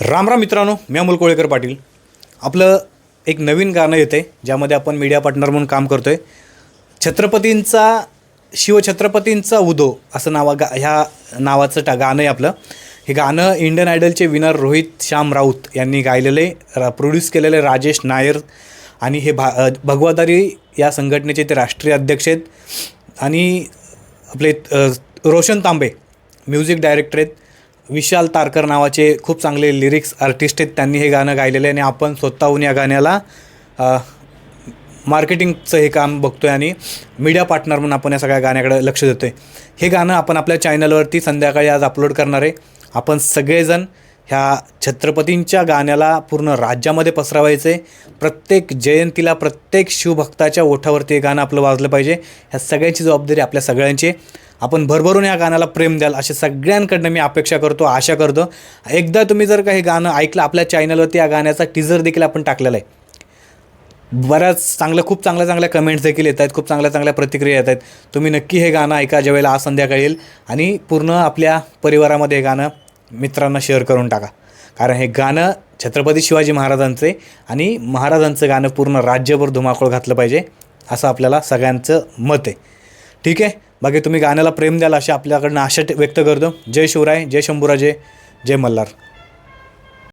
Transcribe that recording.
राम राम मित्रांनो मी अमोल कोळेकर पाटील. आपलं एक नवीन गाणं येते ज्यामध्ये आपण मीडिया पार्टनर म्हणून काम करतो आहे छत्रपतींचा शिवछत्रपतींचा उदो असं नावा गा ह्या नावाचं टा गाणं आहे आपलं. हे गाणं इंडियन आयडलचे विनर रोहित श्याम राऊत यांनी गायलेले रा प्रोड्यूस केलेले राजेश नायर आणि हे भा भगवादारी या संघटनेचे ते राष्ट्रीय अध्यक्ष आहेत. आणि आपले रोशन तांबे म्युझिक डायरेक्टर आहेत. विशाल तारकर नावाचे खूप चांगले लिरिक्स आर्टिस्ट आहेत. त्यांनी हे गाणं गायलेलं आहे आणि आपण स्वतःहून या गाण्याला मार्केटिंगचं हे काम बघतो आहे आणि मीडिया पार्टनर म्हणून आपण या सगळ्या गाण्याकडे लक्ष देतो आहे हे गाणं आपण आपल्या चॅनलवरती संध्याकाळी आज अपलोड करणार आहे. आपण सगळेजण ह्या छत्रपतींच्या गाण्याला पूर्ण राज्यामध्ये पसरवायचं. आहे प्रत्येक जयंतीला प्रत्येक शिवभक्ताच्या ओठावरती हे गाणं आपलं वाजलं पाहिजे. ह्या सगळ्यांची जबाबदारी आपल्या सगळ्यांची आपण भरभरून या गाण्याला प्रेम द्याल असे सगळ्यांकडनं मी अपेक्षा करतो आशा करतो. एकदा तुम्ही जर का हे गाणं ऐकलं आपल्या चॅनलवरती या गाण्याचा टीजर देखील आपण टाकलेला आहे. बऱ्याच चांगल्या खूप चांगल्या चांगल्या कमेंट्स देखील येत आहेत खूप चांगल्या चांगल्या प्रतिक्रिया येत आहेत. तुम्ही नक्की हे गाणं ऐका ज्यावेळेला आज संध्याकाळी येईल. आणि पूर्ण आपल्या परिवारामध्ये हे गाणं मित्रांना शेअर करून टाका. कारण हे गाणं छत्रपती शिवाजी महाराजांचे आणि महाराजांचं गाणं पूर्ण राज्यभर धुमाकूळ घातलं पाहिजे असं आपल्याला सगळ्यांचं मत आहे. ठीक आहे? बाकी तुम्ही गाण्याला प्रेम द्याल अशी आपल्याकडनं आशा व्यक्त करतो. जय शिवराय जय शंभूराजे जय मल्हार.